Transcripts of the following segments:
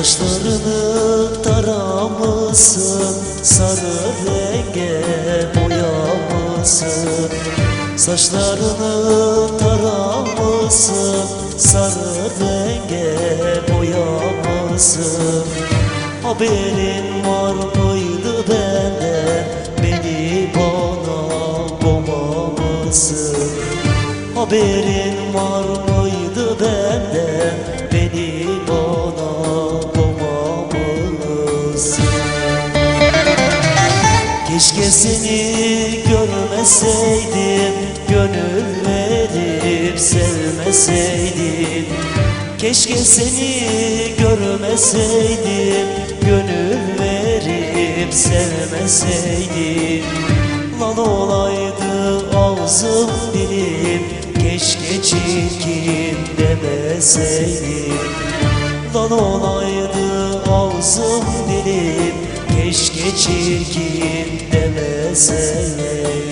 Saçlarını taramasın Sarı renge boyamasın Saçlarını taramasın Sarı renge boyamasın Haberin var mıydı benden Beni bana bomamasın Haberin var Keşke seni görmeseydim Gönül verip sevmeseydim. Keşke seni görmeseydim Gönül verip sevmeseydim. Lan olaydı ağzım dilim Keşke çirkin demeseydim. Lan olaydı ağzım dilim çirkin demeseydim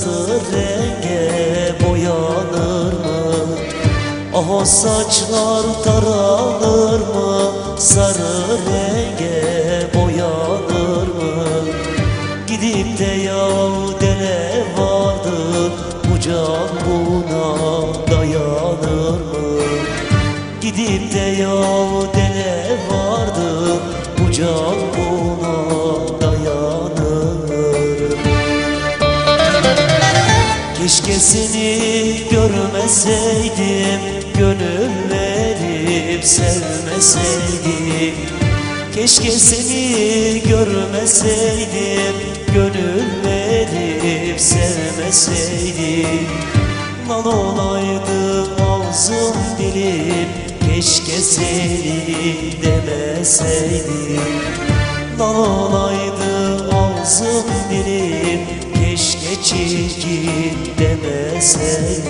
Sarı renge boyanır mı? O saçlar taranır mı? Sarı renge boyanır mı? Gidip de yav dene vardır Bu can buna dayanır mı? Gidip de yav Keşke seni görmeseydim Gönül verip sevmeseydim Keşke seni görmeseydim Gönül verip sevmeseydim Lan olaydı ağzım dilim Keşke seni demeseydim. Lan olaydı ağzım dilim Çirkin demeseydim